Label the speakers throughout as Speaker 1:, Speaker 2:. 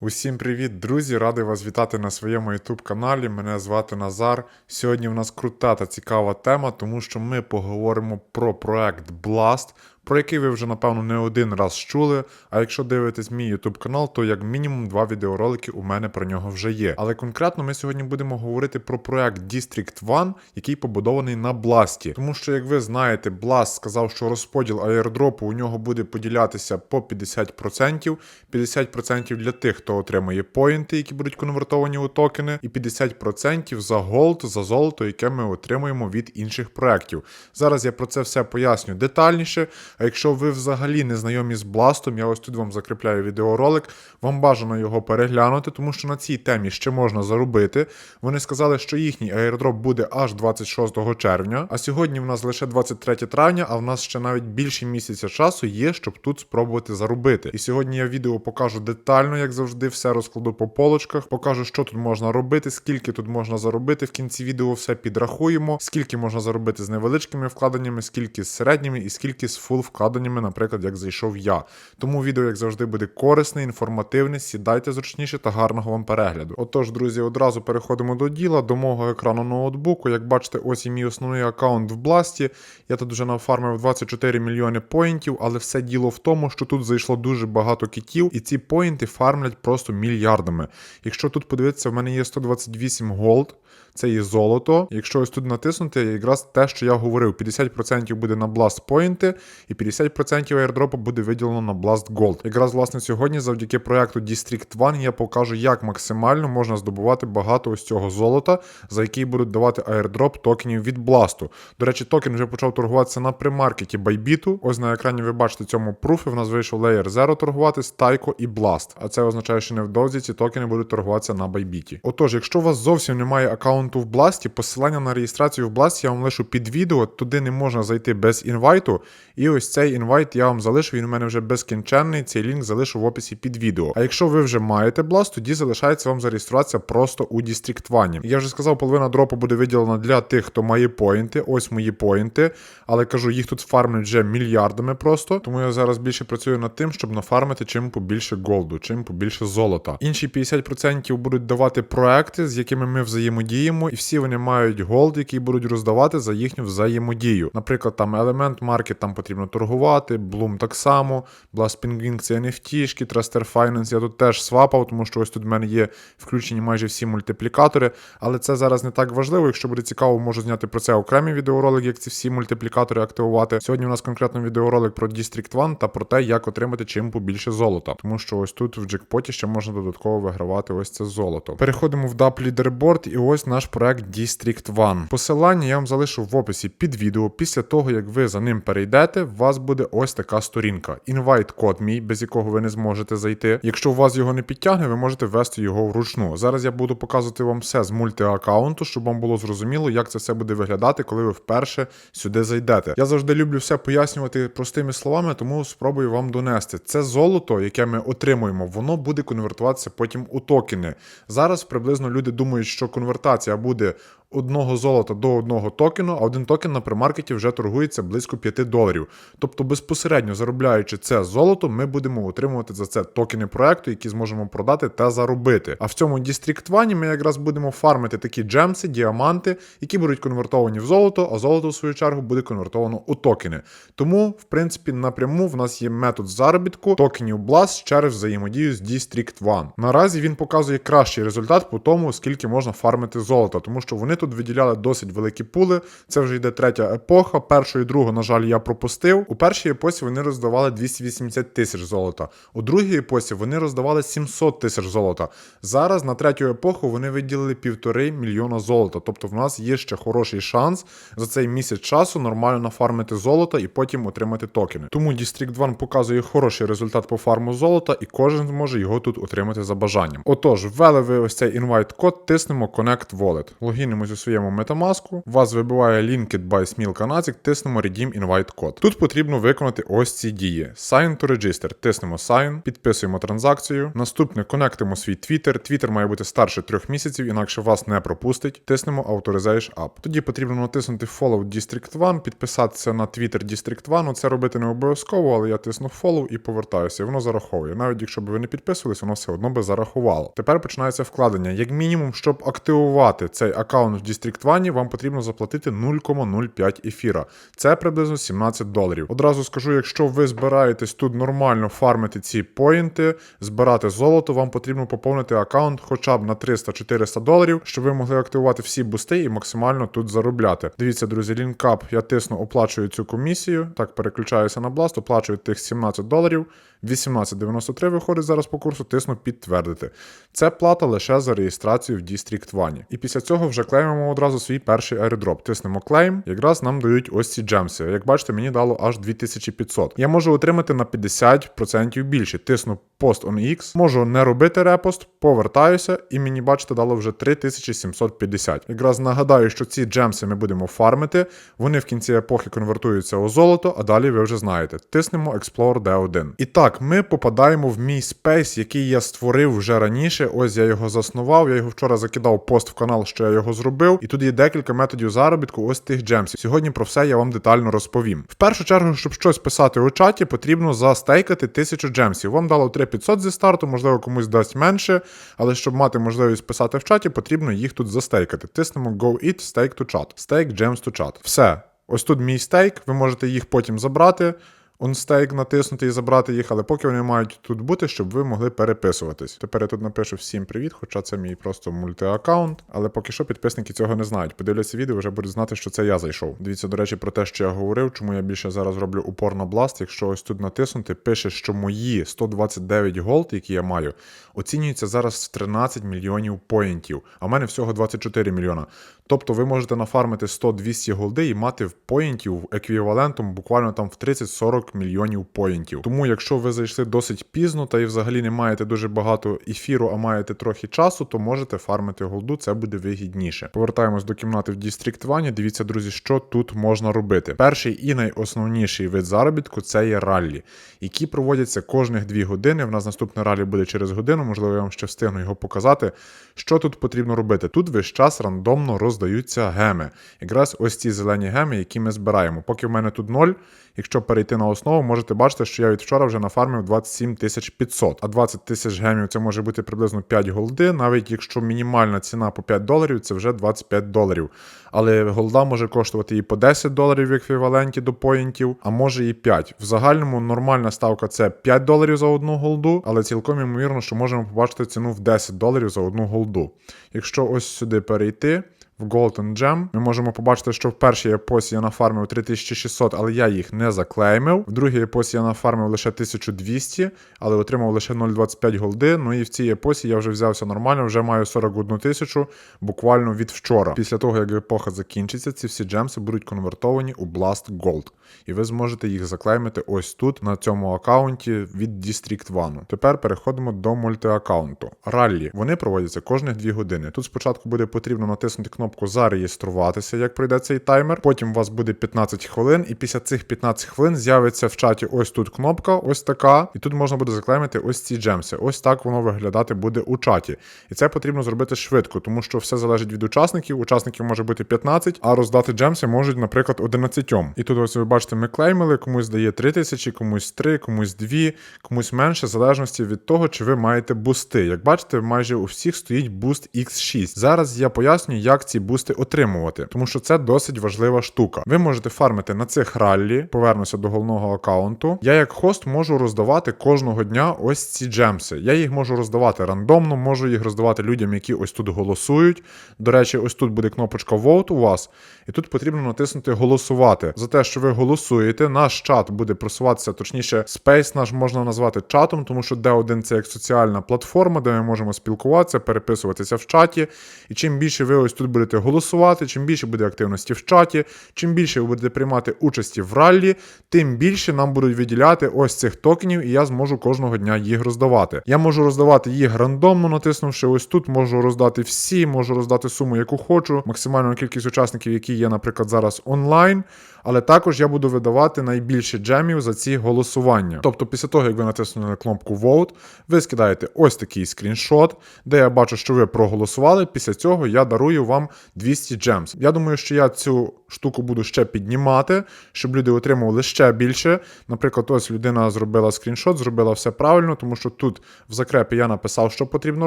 Speaker 1: Усім привіт, друзі! Радий вас вітати на своєму YouTube каналі. Мене звати Назар. Сьогодні в нас крута та цікава тема, тому що ми поговоримо про проект Blast, про який ви вже напевно не один раз чули. А якщо дивитесь мій YouTube канал, то як мінімум два відеоролики у мене про нього вже є. Але конкретно ми сьогодні будемо говорити про проект District One, який побудований на Blast. Тому що, як ви знаєте, Blast сказав, що розподіл аірдропу у нього буде поділятися по 50%. 50% для тих, хто отримує поінти, які будуть конвертовані у токени, і 50% за голд, за золото, яке ми отримуємо від інших проєктів. Зараз я про це все поясню детальніше. А якщо ви взагалі не знайомі з Бластом, я ось тут вам закріпляю відеоролик. Вам бажано його переглянути, тому що на цій темі ще можна заробити. Вони сказали, що їхній аірдроп буде аж 26 червня. А сьогодні в нас лише 23 травня, а в нас ще навіть більше місяця часу є, щоб тут спробувати заробити. І сьогодні я відео покажу детально, як завжди, все розкладу по полочках, покажу, що тут можна робити, скільки тут можна заробити. В кінці відео все підрахуємо, скільки можна заробити з невеличкими вкладеннями, скільки з середніми і скільки з фул вкладеннями, наприклад, як зайшов я. Тому відео, як завжди, буде корисне, інформативне. Сідайте зручніше та гарного вам перегляду. Отож, друзі, одразу переходимо до діла, до мого екрану ноутбуку. Як бачите, ось і мій основний аккаунт в Бласті. Я тут вже нафармив 24 мільйони поінтів, але все діло в тому, що тут зайшло дуже багато кітів, і ці поінти фармлять просто мільярдами. Якщо тут подивитися, в мене є 128 голд. Це є золото. Якщо ось тут натиснути, якраз те, що я говорив, 50% буде на Blast поінти, і 50% airdropу буде виділено на Blast Gold. Якраз власне сьогодні, завдяки проекту District One, я покажу, як максимально можна здобувати багато ось цього золота, за який будуть давати airdrop токенів від Blast. До речі, токен вже почав торгуватися на примаркеті Bybit. Ось на екрані ви бачите цьому пруфі. В нас вийшов Layer 0 торгувати з Taiko і Blast. А це означає, що невдовзі ці токени будуть торгуватися на Bybit. Отож, якщо у вас зовсім немає аккаунту в Бласті, посилання на реєстрацію в Бласті я вам лишу під відео. Туди не можна зайти без інвайту. І ось цей інвайт я вам залишу. Він у мене вже безкінченний. Цей лінк залишу в описі під відео. А якщо ви вже маєте Blast, тоді залишається вам зареєструватися просто у District One. Я вже сказав, половина дропу буде виділена для тих, хто має поінти. Ось мої поінти. Але кажу, їх тут фармлять вже мільярдами просто. Тому я зараз більше працюю над тим, щоб нафармити чим побільше голду, чим побільше золота. Інші 50% будуть давати проекти, з якими ми взаємодіємо, і всі вони мають голд, який будуть роздавати за їхню взаємодію. Наприклад, там Element Market, там потрібно торгувати, Bloom так само, Blast Penguin це NFT, Truster Finance я тут теж свапав, тому що ось тут в мене є включені майже всі мультиплікатори. Але це зараз не так важливо. Якщо буде цікаво, можу зняти про це окремий відеоролик, як ці всі мультиплікатори активувати. Сьогодні у нас конкретно відеоролик про District One та про те, як отримати чим побільше золота. Тому що ось тут в джекпоті ще можна додатково вигравати ось це золото. Переходимо в DAP Leaderboard і ось наш проект District One. Посилання я вам залишу в описі під відео. Після того, як ви за ним перейдете, у вас буде ось така сторінка. Інвайт код мій, без якого ви не зможете зайти. Якщо у вас його не підтягне, ви можете ввести його вручну. Зараз я буду показувати вам все з мультиаккаунту, щоб вам було зрозуміло, як це все буде виглядати, коли ви вперше сюди зайдете. Я завжди люблю все пояснювати простими словами, тому спробую вам донести. Це золото, яке ми отримуємо, воно буде конвертуватися потім у токени. Зараз приблизно люди думають, що конвертація буде одного золота до одного токену, а один токен на примаркеті вже торгується близько 5 доларів. Тобто, безпосередньо заробляючи це золото, ми будемо отримувати за це токени проекту, які зможемо продати та заробити. А в цьому District ми якраз будемо фармити такі джемси, діаманти, які будуть конвертовані в золото, а золото, в свою чергу, буде конвертовано у токени. Тому, в принципі, напряму в нас є метод заробітку токенів Blast через взаємодію з District One. Наразі він показує кращий результат по тому, скільки можна фармити золота, тому що вони тут виділяли досить великі пули. Це вже йде третя епоха. Першу і другу, на жаль, я пропустив. У першій епосі вони роздавали 280 тисяч золота. У другій епосі вони роздавали 700 тисяч золота. Зараз на третю епоху вони виділили півтори мільйона золота. Тобто в нас є ще хороший шанс за цей місяць часу нормально нафармити золото і потім отримати токени. Тому District One показує хороший результат по фарму золота, і кожен зможе його тут отримати за бажанням. Отож, ввели ви ось цей інвайт код, тиснемо Connect Wallet. Логінимось у своєму Metamask, вас вибиває Linked by Smil Kanazik, тиснемо Redeem Invite Code. Тут потрібно виконати ось ці дії: Sign to Register, тиснемо Sign, підписуємо транзакцію. Наступне конектимо свій Twitter. Twitter має бути старше трьох місяців, інакше вас не пропустить. Тиснемо Authorization Up. Тоді потрібно натиснути Follow District 1, підписатися на Twitter District 1. Ну, Це робити не обов'язково, але я тисну Follow і повертаюся. І воно зараховує. Навіть якщо б ви не підписувались, воно все одно би зарахувало. Тепер починається вкладення. Як мінімум, щоб активувати цей аккаунт в District 1, вам потрібно заплатити 0,05 ефіра. Це приблизно 17 доларів. Одразу скажу, якщо ви збираєтесь тут нормально фармити ці поінти, збирати золото, вам потрібно поповнити аккаунт хоча б на 300-400 доларів, щоб ви могли активувати всі бусти і максимально тут заробляти. Дивіться, друзі, лінкап, я тисну, оплачую цю комісію. Так, переключаюся на Blast, оплачую тих 17 доларів. 18.93 виходить зараз по курсу, тисну підтвердити. Це плата лише за реєстрацію в District 1. І після цього вже клеймимо одразу свій перший airdrop. Тиснемо клейм, якраз нам дають ось ці джемси. Як бачите, мені дало аж 2500. Я можу отримати на 50% більше. Тисну пост on X, можу не робити репост, повертаюся, і мені, бачите, дало вже 3750. Якраз нагадаю, що ці джемси ми будемо фармити. Вони в кінці епохи конвертуються у золото, а далі ви вже знаєте. Тиснемо Explore D1. І так, ми попадаємо в мій спейс, який я створив вже раніше. Ось я його заснував. Я його вчора закидав пост в канал, що я його зробив. І тут є декілька методів заробітку ось тих джемсів. Сьогодні про все я вам детально розповім. В першу чергу, щоб щось писати у чаті, потрібно застейкати 1000 джемсів. Вам дало 3500 зі старту, можливо, комусь дасть менше, але щоб мати можливість писати в чаті, потрібно їх тут застейкати. Тиснемо Go Eat Stake to Chat. Stake Gems to Chat. Все. Ось тут мій стейк, ви можете їх потім забрати. Онстейк натиснути і забрати їх, але поки вони мають тут бути, щоб ви могли переписуватись. Тепер я тут напишу всім привіт, хоча це мій просто мультиаккаунт. Але поки що підписники цього не знають. Подивляться відео, вже будуть знати, що це я зайшов. Дивіться, до речі, про те, що я говорив, чому я більше зараз роблю упор на бласт. Якщо ось тут натиснути, пише, що мої 129 голд, які я маю, оцінюються зараз в 13 мільйонів поінтів, а в мене всього 24 мільйона. Тобто ви можете нафармити 100-200 голди і мати в поінтів еквівалентом буквально там в 30-40 мільйонів поінтів. Тому, якщо ви зайшли досить пізно та і взагалі не маєте дуже багато ефіру, а маєте трохи часу, то можете фармити голду, це буде вигідніше. Повертаємось до кімнати в District 1. Дивіться, друзі, що тут можна робити. Перший і найосновніший вид заробітку це є раллі, які проводяться кожних 2 години. В нас наступне ралі буде через годину, можливо, я вам ще встигну його показати. Що тут потрібно робити? Тут весь час рандомно роздаються геми. Якраз ось ці зелені геми, які ми збираємо. Поки в мене тут 0, якщо перейти на основу, можете бачити, що я від вчора вже нафармив 27 500. А 20 тисяч гемів це може бути приблизно 5 голди. Навіть якщо мінімальна ціна по 5 доларів, це вже 25 доларів. Але голда може коштувати і по 10 доларів в еквіваленті до поінтів, а може і 5. В загальному нормальна ставка це 5 доларів за одну голду, але цілком ймовірно, що можемо побачити ціну в 10 доларів за одну голду. Якщо ось сюди перейти. В Golden Gem ми можемо побачити, що в першій епосі я нафармив 3600, але я їх не заклеймив. В другій епосі я нафармив лише 1200, але отримав лише 0,25 голди. Ну і в цій епосі я вже взявся нормально, вже маю 41 тисячу буквально від вчора. Після того, як епоха закінчиться, ці всі джемси будуть конвертовані у Blast Gold. І ви зможете їх заклеймити ось тут, на цьому аккаунті від District 1. Тепер переходимо до мультиаккаунту. Раллі. Вони проводяться кожних 2 години. Тут спочатку буде потрібно натиснути кнопку кнопку зареєструватися, як пройде цей таймер. Потім у вас буде 15 хвилин, і після цих 15 хвилин з'явиться в чаті ось тут кнопка, ось така. І тут можна буде заклеймити ось ці джемси. Ось так воно виглядати буде у чаті. І це потрібно зробити швидко, тому що все залежить від учасників. Учасників може бути 15, а роздати джемси можуть, наприклад, 11. І тут ось ви бачите, ми клеймили, комусь дає 3000, комусь 3, комусь 2, комусь менше, в залежності від того, чи ви маєте бусти. Як бачите, майже у всіх стоїть буст X6. Зараз я поясню, як ці бусти отримувати, тому що це досить важлива штука. Ви можете фармити на цих раллі, повернуся до головного аккаунту. Я як хост можу роздавати кожного дня ось ці джемси. Я їх можу роздавати рандомно, можу їх роздавати людям, які ось тут голосують. До речі, ось тут буде кнопочка Vote у вас, і тут потрібно натиснути голосувати. За те, що ви голосуєте, наш чат буде просуватися, точніше, Space наш можна назвати чатом, тому що D1 це як соціальна платформа, де ми можемо спілкуватися, переписуватися в чаті. І чим більше ви ось тут будете будете голосувати, чим більше буде активності в чаті, чим більше ви будете приймати участі в раллі, тим більше нам будуть виділяти ось цих токенів, і я зможу кожного дня їх роздавати. Я можу роздавати їх рандомно, натиснувши ось тут, можу роздати всі, можу роздати суму, яку хочу, максимальну кількість учасників, які є, наприклад, зараз онлайн. Але також я буду видавати найбільше джемів за ці голосування. Тобто, після того, як ви натиснули на кнопку Vote, ви скидаєте ось такий скріншот, де я бачу, що ви проголосували. Після цього я дарую вам 200 джемс. Я думаю, що я цю штуку буду ще піднімати, щоб люди отримували ще більше. Наприклад, ось людина зробила скріншот, зробила все правильно, тому що тут в закрепі я написав, що потрібно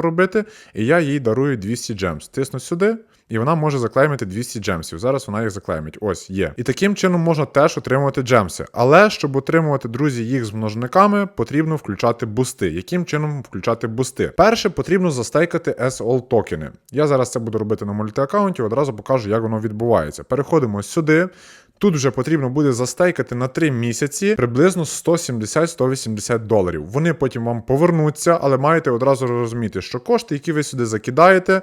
Speaker 1: робити, і я їй дарую 200 джемс. Тисну сюди. І вона може заклеймити 200 джемсів. Зараз вона їх заклеймить. Ось є. І таким чином можна теж отримувати джемси. Але щоб отримувати, друзі, їх з множниками, потрібно включати бусти. Яким чином включати бусти? Перше, потрібно застейкати SOL токени. Я зараз це буду робити на мультиаккаунті, одразу покажу, як воно відбувається. Переходимо сюди. Тут вже потрібно буде застейкати на 3 місяці приблизно 170-180 доларів. Вони потім вам повернуться, але маєте одразу розуміти, що кошти, які ви сюди закидаєте,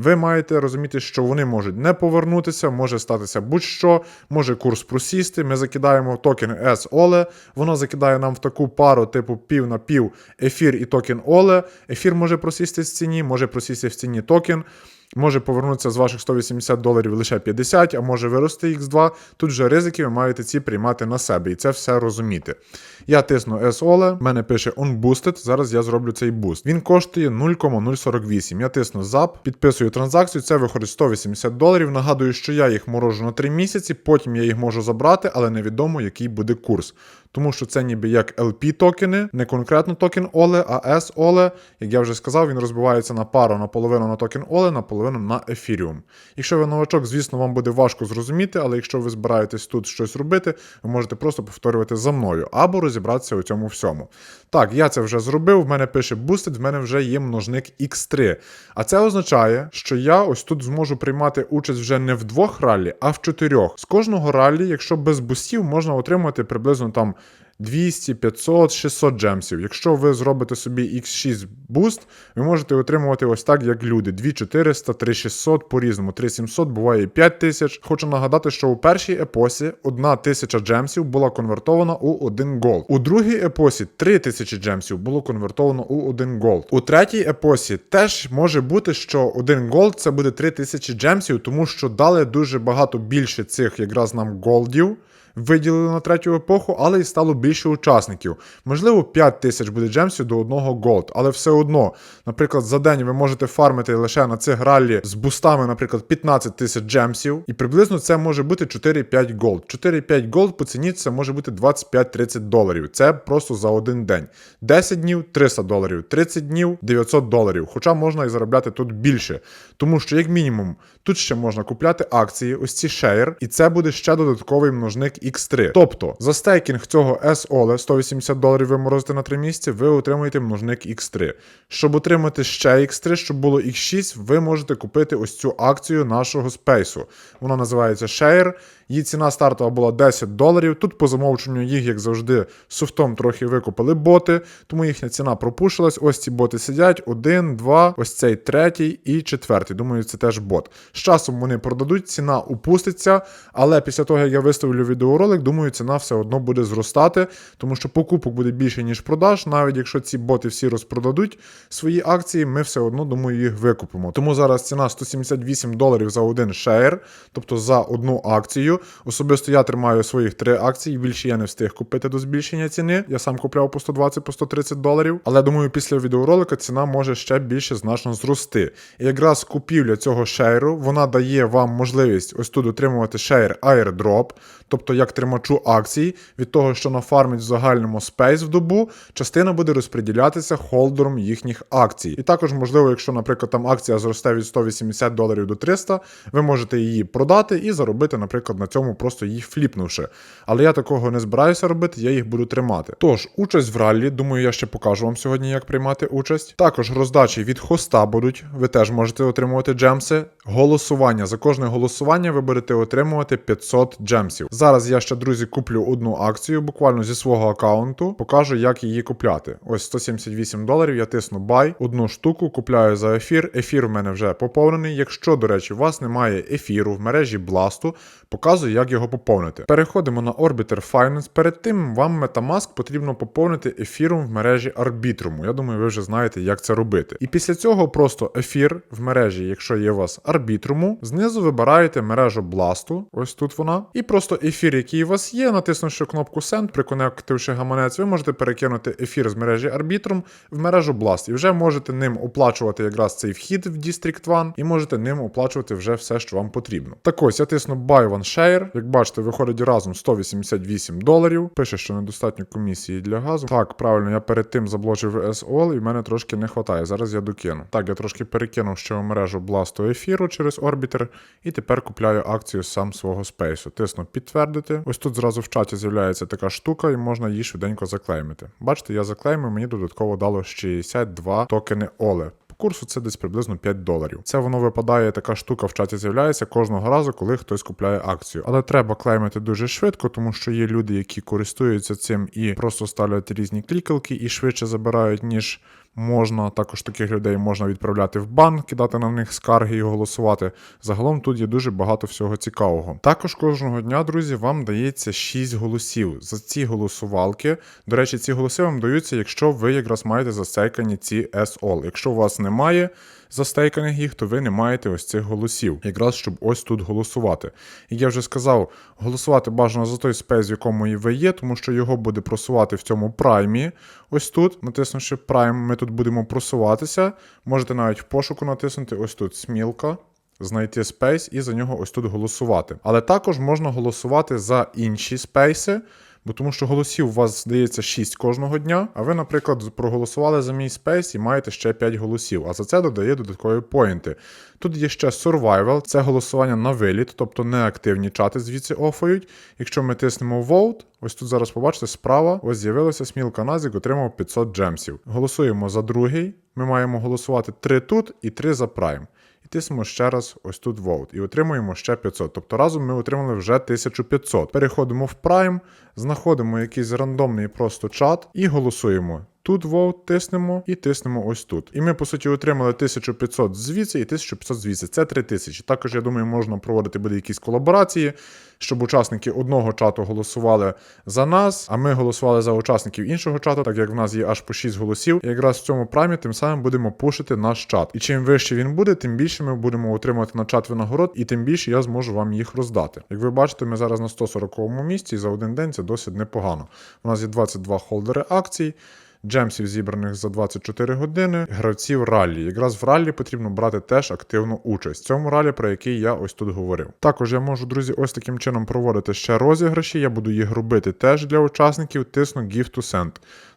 Speaker 1: ви маєте розуміти, що вони можуть не повернутися, може статися будь-що, може курс просісти. Ми закидаємо токен S-OLE, воно закидає нам в таку пару, типу пів на пів ефір і токен OLE. Ефір може просісти в ціні, може просісти в ціні токен. Може повернутися з ваших 180 доларів лише 50, а може вирости X2. Тут вже ризики ви маєте ці приймати на себе і це все розуміти. Я тисну SOLE, в мене пише Unboosted, зараз я зроблю цей буст. Він коштує 0,048. Я тисну ZAP, підписую транзакцію, це виходить 180 доларів. Нагадую, що я їх морожу на 3 місяці, потім я їх можу забрати, але невідомо, який буде курс. Тому що це ніби як LP токени, не конкретно токен OLE, а S-OLE. Як я вже сказав, він розбивається на пару наполовину на токен OLE, наполовину на Ethereum. Якщо ви новачок, звісно, вам буде важко зрозуміти, але якщо ви збираєтесь тут щось робити, ви можете просто повторювати за мною або розібратися у цьому всьому. Так, я це вже зробив, в мене пише Boosted, в мене вже є множник X3. А це означає, що я ось тут зможу приймати участь вже не в двох раллі, а в чотирьох. З кожного раллі, якщо без бустів, можна отримати приблизно там. 200, 500, 600 джемсів. Якщо ви зробите собі X6 буст, ви можете отримувати ось так, як люди: 2400, 3600 по-різному. 3700, буває і 5000. Хочу нагадати, що у першій епосі 1000 джемсів була конвертована у 1 голд. У другій епосі 3000 джемсів було конвертовано у 1 голд. У третій епосі теж може бути, що 1 голд це буде 3000 джемсів, тому що дали дуже багато більше цих якраз нам голдів виділили на третю епоху, але і стало більше учасників. Можливо, 5 тисяч буде джемсів до одного голд, але все одно, наприклад, за день ви можете фармити лише на цих раллі з бустами, наприклад, 15 тисяч джемсів, і приблизно це може бути 4-5 голд. 4-5 голд по ціні це може бути 25-30 доларів. Це просто за один день. 10 днів 300 доларів, 30 днів 900 доларів. Хоча можна і заробляти тут більше. Тому що, як мінімум, тут ще можна купляти акції, ось ці шеєр, і це буде ще додатковий множник X3. Тобто за стейкінг цього S-OLE 180 доларів ви морозите на 3 місяці, ви отримуєте множник X3. Щоб отримати ще X3, щоб було X6, ви можете купити ось цю акцію нашого спейсу. Вона називається Share. Її ціна стартова була 10 доларів. Тут по замовченню їх, як завжди, софтом трохи викупили боти, тому їхня ціна пропушилась. Ось ці боти сидять: один, два, ось цей третій і четвертий. Думаю, це теж бот. З часом вони продадуть, ціна упуститься, але після того, як я виставлю відеоролик, думаю, ціна все одно буде зростати, тому що покупок буде більше, ніж продаж. Навіть якщо ці боти всі розпродадуть свої акції, ми все одно, думаю, їх викупимо. Тому зараз ціна 178 доларів за один шеєр, тобто за одну акцію. Особисто я тримаю своїх три акції, більше я не встиг купити до збільшення ціни. Я сам купляв по 120 по 130 доларів. Але думаю, після відеоролика ціна може ще більше значно зрости. І якраз купівля цього шейру вона дає вам можливість ось тут отримувати шейр airdrop, тобто як тримачу акцій, від того, що нафармить в загальному спейс в добу, частина буде розподілятися холдером їхніх акцій. І також, можливо, якщо, наприклад, там акція зросте від 180 доларів до 300, ви можете її продати і заробити, наприклад, на цьому просто їх фліпнувши. Але я такого не збираюся робити, я їх буду тримати. Тож, участь в раллі, думаю, я ще покажу вам сьогодні, як приймати участь. Також роздачі від хоста будуть, ви теж можете отримувати джемси. Голосування. За кожне голосування ви будете отримувати 500 джемсів. Зараз я ще, друзі, куплю одну акцію буквально зі свого аккаунту, покажу, як її купляти. Ось 178 доларів. Я тисну buy, одну штуку купляю за ефір. Ефір в мене вже поповнений. Якщо, до речі, у вас немає ефіру в мережі Blast, показую, як його поповнити. Переходимо на Orbiter Finance. Перед тим вам Metamask потрібно поповнити ефіром в мережі Arbitrum. Я думаю, ви вже знаєте, як це робити. І після цього просто ефір в мережі, якщо є у вас Arbitrum, знизу вибираєте мережу Blast, ось тут вона. І просто ефір, який у вас є, натиснувши кнопку Send, приконективши гаманець, ви можете перекинути ефір з мережі Arbitrum в мережу Blast. І вже можете ним оплачувати якраз цей вхід в District 1, і можете ним оплачувати вже все, що вам потрібно. Так ось я тисну Buy One Share. Як бачите, виходить разом 188 доларів. Пише, що недостатньо комісії для газу. Так, правильно, я перед тим заблочив SOL і в мене трошки не вистачає. Зараз я докину. Так, я трошки перекинув ще в мережу Blast ефіру через Orbiter, і тепер купляю акцію сам свого спейсу. Тисну підтвердити. Ось тут зразу в чаті з'являється така штука, і можна її швиденько заклеймити. Бачите, я заклеймив, мені додатково дало 62 токени. По курсу це десь приблизно 5 доларів. Це воно випадає, така штука в чаті з'являється кожного разу, коли хтось купляє акцію. Але треба клеймити дуже швидко, тому що є люди, які користуються цим і просто ставлять різні клікалки і швидше забирають, ніж можна. Також таких людей можна відправляти в банк, кидати на них скарги і голосувати. Загалом тут є дуже багато всього цікавого. Також кожного дня, друзі, вам дається 6 голосів за ці голосувалки. До речі, ці голоси вам даються, якщо ви якраз маєте засейкані ці SOL. Якщо у вас немає застейканих їх, то ви не маєте ось цих голосів, якраз щоб ось тут голосувати. Як я вже сказав, голосувати бажано за той спейс, в якому і ви є, тому що його буде просувати в цьому праймі. Ось тут, натиснувши Prime, ми тут будемо просуватися. Можете навіть в пошуку натиснути ось тут смілка. Знайти спейс і за нього ось тут голосувати. Але також можна голосувати за інші спейси, бо тому що голосів у вас здається 6 кожного дня, а ви, наприклад, проголосували за мій спейс і маєте ще 5 голосів, а за це додає додаткові поінти. Тут є ще Survival, це голосування на виліт, тобто неактивні чати звідси офають. Якщо ми тиснемо Vote, ось тут зараз побачите справа, ось з'явилося Смілка Назік, отримав 500 джемсів. Голосуємо за другий. Ми маємо голосувати 3 тут і 3 за Prime. І тиснемо ще раз ось тут Vote і отримуємо ще 500. Тобто разом ми отримали вже 1500. Переходимо в Prime, знаходимо якийсь рандомний просто чат і голосуємо. Тут Vote тиснемо і тиснемо ось тут. І ми, по суті, отримали 1500 звідси і 1500 звідси. Це 3000. Також, я думаю, можна проводити буде якісь колаборації, щоб учасники одного чату голосували за нас, а ми голосували за учасників іншого чату, так як в нас є аж по 6 голосів. І якраз в цьому праймі тим самим будемо пушити наш чат. І чим вище він буде, тим більше ми будемо отримувати на чат винагород, і тим більше я зможу вам їх роздати. Як ви бачите, ми зараз на 140 місці, і за один день це досить непогано. У нас є 22 холдери акцій. Джемсів зібраних за 24 години, гравців раллі. Якраз в раллі потрібно брати теж активну участь. В цьому ралі, про який я ось тут говорив. Також я можу, друзі, ось таким чином проводити ще розіграші. Я буду їх робити теж для учасників. Тисну Give to Send.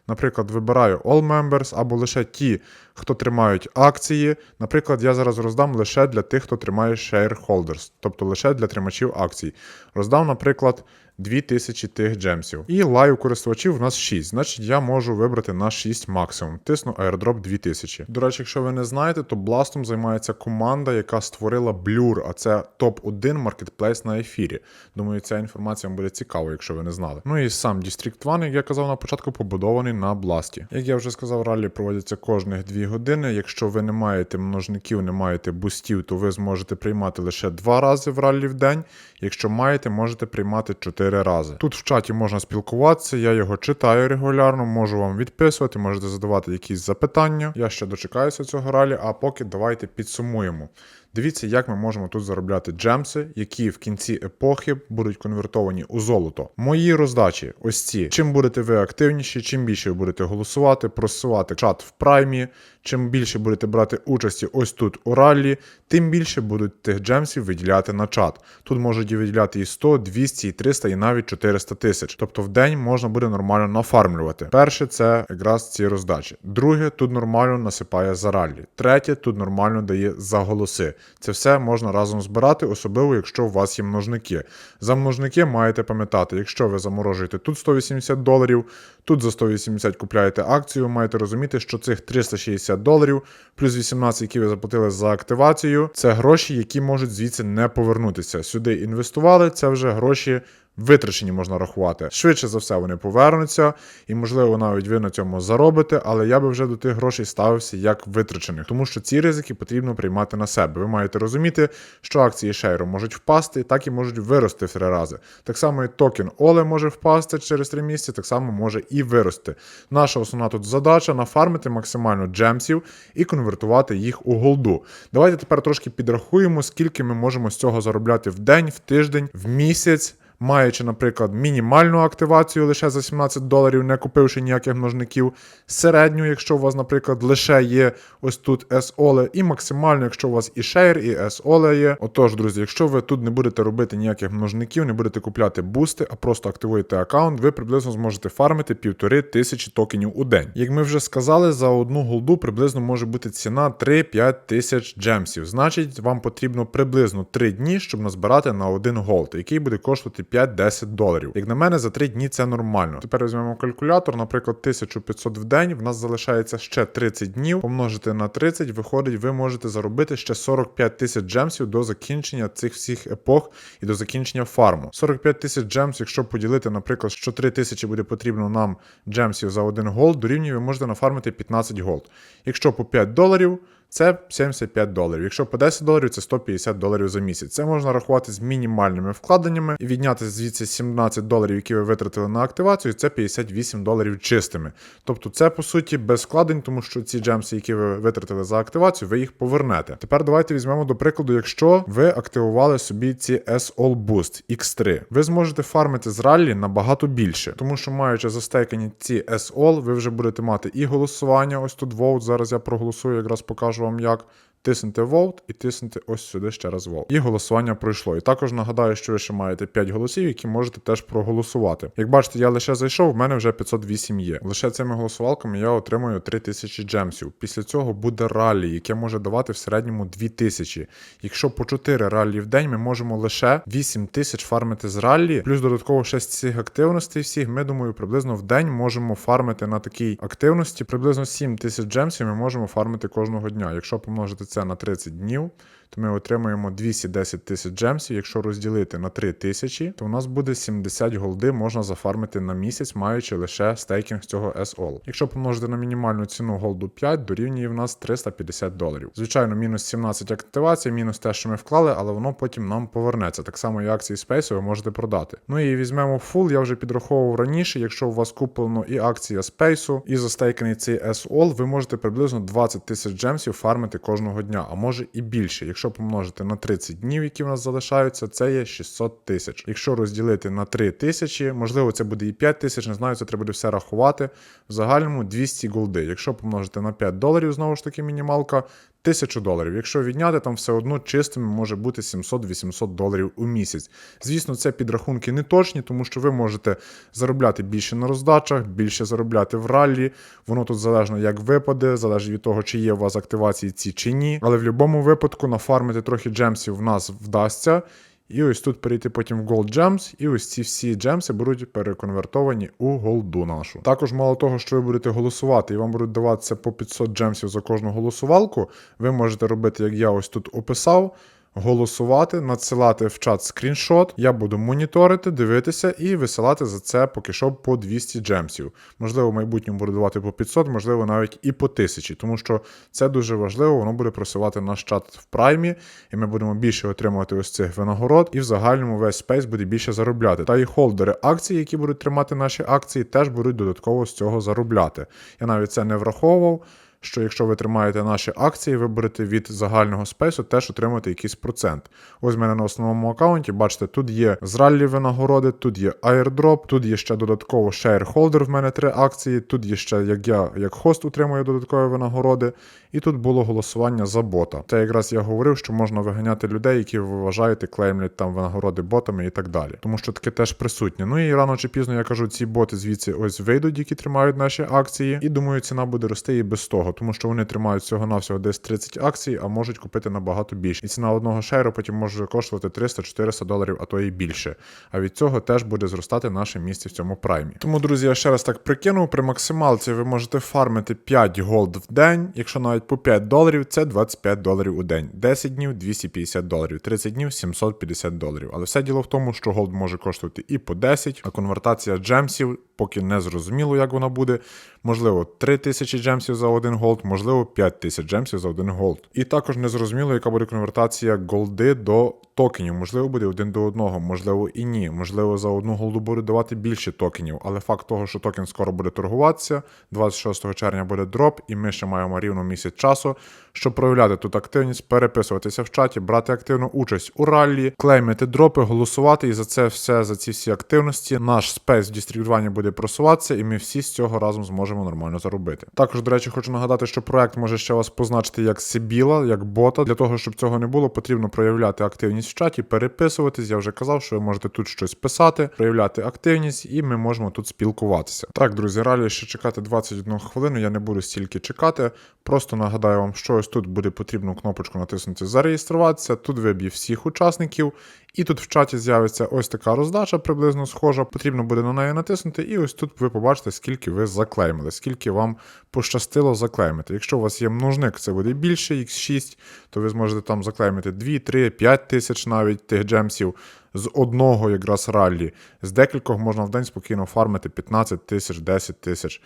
Speaker 1: Наприклад, вибираю All Members або лише ті, хто тримають акції. Наприклад, я зараз роздам лише для тих, хто тримає shareholders, тобто лише для тримачів акцій. Роздав, наприклад, 2000 тих джемсів. І лайв користувачів в нас 6. Значить, я можу вибрати на 6 максимум. Тисну airdrop 2000. До речі, якщо ви не знаєте, то Blastом займається команда, яка створила Blur, а це топ-1 маркетплейс на ефірі. Думаю, ця інформація вам буде цікава, якщо ви не знали. Ну і сам District 1, як я казав на початку, побудований на Бласті. Як я вже сказав, ралі проводяться кожних 2 години. Якщо ви не маєте множників, не маєте бустів, то ви зможете приймати лише 2 рази в раллі в день. Якщо маєте, можете приймати 4 рази. Тут в чаті можна спілкуватися, я його читаю регулярно, можу вам відписувати, можете задавати якісь запитання. Я ще дочекаюся цього ралі, а поки давайте підсумуємо. Дивіться, як ми можемо тут заробляти джемси, які в кінці епохи будуть конвертовані у золото. Мої роздачі, ось ці. Чим будете ви активніші, чим більше ви будете голосувати, просувати чат в праймі, чим більше будете брати участі ось тут у раллі, тим більше будуть тих джемсів виділяти на чат. Тут можуть виділяти і 100, 200, і 300, і навіть 400 тисяч. Тобто в день можна буде нормально нафармлювати. Перше, це якраз ці роздачі. Друге, тут нормально насипає за раллі. Третє, тут нормально дає за голоси. Це все можна разом збирати, особливо якщо у вас є множники. За множники маєте пам'ятати, якщо ви заморожуєте тут 180 доларів, тут за 180 купляєте акцію, маєте розуміти, що цих 360 доларів плюс 18, які ви заплатили за активацію, це гроші, які можуть звідси не повернутися. Сюди інвестували, це вже гроші. Витрачені можна рахувати. Швидше за все вони повернуться, і можливо навіть ви на цьому заробите, але я би вже до тих грошей ставився як витрачених, тому що ці ризики потрібно приймати на себе. Ви маєте розуміти, що акції шейру можуть впасти, так і можуть вирости в три рази. Так само і токен Оле може впасти через три місяці, так само може і вирости. Наша основна тут задача нафармити максимально джемсів і конвертувати їх у голду. Давайте тепер трошки підрахуємо, скільки ми можемо з цього заробляти в день, в тиждень, в місяць. Маючи, наприклад, мінімальну активацію лише за 17 доларів, не купивши ніяких множників, середню, якщо у вас, наприклад, лише є ось тут S-OLE, і максимальну, якщо у вас і Share, і S-OLE є. Отож, друзі, якщо ви тут не будете робити ніяких множників, не будете купляти бусти, а просто активуєте аккаунт, ви приблизно зможете фармити півтори тисячі токенів у день. Як ми вже сказали, за одну голду приблизно може бути ціна 3-5 тисяч джемсів. Значить, вам потрібно приблизно 3 дні, щоб назбирати на один голд, який буде коштувати 5-10 доларів. Як на мене, за 3 дні це нормально. Тепер візьмемо калькулятор, наприклад, 1500 в день. В нас залишається ще 30 днів. Помножити на 30, виходить, ви можете заробити ще 45 тисяч джемсів до закінчення цих всіх епох і до закінчення фарму. 45 тисяч джемсів, якщо поділити, наприклад, що 3 тисячі буде потрібно нам джемсів за один голд, дорівнює ви можете нафармити 15 голд. Якщо по 5 доларів. Це 75 доларів. Якщо по 10 доларів, це 150 доларів за місяць. Це можна рахувати з мінімальними вкладеннями і відняти звідси 17 доларів, які ви витратили на активацію, це 58 доларів чистими. Тобто це по суті без вкладень, тому що ці джемси, які ви витратили за активацію, ви їх повернете. Тепер давайте візьмемо до прикладу, якщо ви активували собі ці S-All Boost X3, ви зможете фармити з раллі набагато більше, тому що маючи застейкані ці S-All, ви вже будете мати і голосування. Ось тут vote, Зараз я проголосую, якраз покажу вам як. Тиснете Vote і тиснете ось сюди ще раз Vote. І голосування пройшло. І також нагадаю, що ви ще маєте 5 голосів, які можете теж проголосувати. Як бачите, я лише зайшов, в мене вже 508 є. Лише цими голосувалками я отримую 3000 джемсів. Після цього буде раллі, яке може давати в середньому 2000. Якщо по 4 раллі в день ми можемо лише 8000 фармити з раллі, плюс додатково 6 цих активностей всіх, ми думаю, приблизно в день можемо фармити на такій активності. Приблизно 7000 джемсів ми можемо фармити кожного дня. Якщо помножити це на 30 днів, то ми отримуємо 210 тисяч джемсів. Якщо розділити на 3 тисячі, то у нас буде 70 голди можна зафармити на місяць, маючи лише стейкінг цього S-All. Якщо помножити на мінімальну ціну голду 5, дорівнює в нас 350 доларів. Звичайно, мінус 17 активацій, мінус те, що ми вклали, але воно потім нам повернеться. Так само і акції Space ви можете продати. Ну і візьмемо full, я вже підраховував раніше. Якщо у вас куплено і акція Space, і застейканий цей S-All, ви можете приблизно 20 тисяч джемсів фармити кожного дня, а може і більше. Якщо помножити на 30 днів, які в нас залишаються, це є 600 тисяч. Якщо розділити на 3 тисячі, можливо, це буде і 5 тисяч, не знаю, це треба буде все рахувати. В загальному 200 голди. Якщо помножити на 5 доларів, знову ж таки, мінімалка. 1000 доларів. Якщо відняти, там все одно чистими може бути 700-800 доларів у місяць. Звісно, це підрахунки не точні, тому що ви можете заробляти більше на роздачах, більше заробляти в раллі. Воно тут залежно як випаде, залежить від того, чи є у вас активації ці чи ні. Але в будь-якому випадку нафармити трохи джемсів в нас вдасться. І ось тут перейти потім в Gold Gems, і ось ці всі джемси будуть переконвертовані у голду нашу. Також, мало того, що ви будете голосувати, і вам будуть даватися по 500 джемсів за кожну голосувалку, ви можете робити, як я ось тут описав. Голосувати, надсилати в чат скріншот. Я буду моніторити, дивитися і висилати за це поки що по 200 джемсів. Можливо, в майбутньому буду давати по 500, можливо, навіть і по 1000, тому що це дуже важливо, воно буде просувати наш чат в праймі, і ми будемо більше отримувати ось цих винагород, і в загальному весь спейс буде більше заробляти. Та і холдери акцій, які будуть тримати наші акції, теж будуть додатково з цього заробляти. Я навіть це не враховував що якщо ви тримаєте наші акції, ви будете від загального спейсу теж отримати якийсь процент. Ось в мене на основному аккаунті, бачите, тут є зраллі винагороди, тут є airdrop, тут є ще додатково shareholder, в мене три акції, тут є ще як я, як хост, утримую додаткові винагороди, і тут було голосування за бота. Це якраз я говорив, що можна виганяти людей, які ви вважаєте, клеймлять там винагороди ботами і так далі. Тому що таке теж присутнє. Ну і рано чи пізно я кажу, ці боти звідси ось вийдуть, які тримають наші акції, і думаю, ціна буде рости і без того тому що вони тримають всього-навсього десь 30 акцій, а можуть купити набагато більше. І ціна одного шейру потім може коштувати 300-400 доларів, а то і більше. А від цього теж буде зростати наше місце в цьому праймі. Тому, друзі, я ще раз так прикинув, при максималці ви можете фармити 5 голд в день, якщо навіть по 5 доларів, це 25 доларів у день. 10 днів 250 доларів, 30 днів 750 доларів. Але все діло в тому, що голд може коштувати і по 10, а конвертація джемсів, поки не зрозуміло, як вона буде. Можливо, 3000 джемсів за один голд, можливо, 5000 джемсів за один голд. І також не зрозуміло, яка буде конвертація голди до токенів. Можливо, буде один до одного, можливо, і ні. Можливо, за одну голду буде давати більше токенів. Але факт того, що токен скоро буде торгуватися, 26 червня буде дроп, і ми ще маємо рівно місяць часу, щоб проявляти тут активність, переписуватися в чаті, брати активну участь у раллі, клеймити дропи, голосувати. І за це все, за ці всі активності, наш спейс в буде просуватися, і ми всі з цього разом зможемо нормально заробити. Також, до речі, хочу нагадати, що проект може ще вас позначити як Сибіла, як бота. Для того, щоб цього не було, потрібно проявляти активність в чаті, переписуватись. Я вже казав, що ви можете тут щось писати, проявляти активність, і ми можемо тут спілкуватися. Так, друзі, ралі ще чекати 21 хвилину. Я не буду стільки чекати. Просто нагадаю вам, що ось тут буде потрібну кнопочку натиснути Зареєструватися. Тут виб'є всіх учасників. І тут в чаті з'явиться ось така роздача, приблизно схожа. Потрібно буде на неї натиснути, і ось тут ви побачите, скільки ви заклеймили, скільки вам пощастило заклеймити. Якщо у вас є множник, це буде більше, x6, то ви зможете там заклеймити 2, 3, 5 тисяч навіть тих джемсів з одного якраз раллі. З декількох можна в день спокійно фармити 15 тисяч, 10 тисяч.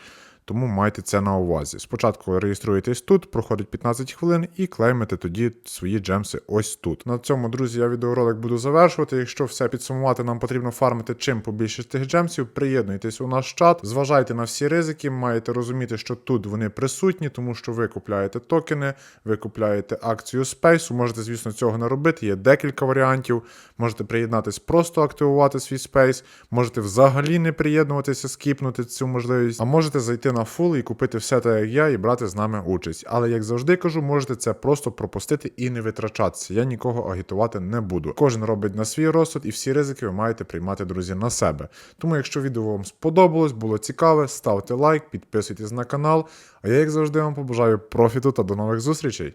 Speaker 1: Тому майте це на увазі. Спочатку реєструєтесь тут, проходить 15 хвилин і клеймите тоді свої джемси ось тут. На цьому, друзі, я відеоролик буду завершувати. Якщо все підсумувати, нам потрібно фармити чим побільше тих джемсів. Приєднуйтесь у наш чат, зважайте на всі ризики, маєте розуміти, що тут вони присутні, тому що ви купляєте токени, ви купляєте акцію спейсу. Можете, звісно, цього не робити. Є декілька варіантів. Можете приєднатись, просто активувати свій спейс, можете взагалі не приєднуватися, скіпнути цю можливість, а можете зайти на фул і купити все те, як я, і брати з нами участь. Але як завжди кажу, можете це просто пропустити і не витрачатися. Я нікого агітувати не буду. Кожен робить на свій розсуд, і всі ризики ви маєте приймати, друзі, на себе. Тому, якщо відео вам сподобалось, було цікаве, ставте лайк, підписуйтесь на канал. А я, як завжди, вам побажаю профіту та до нових зустрічей.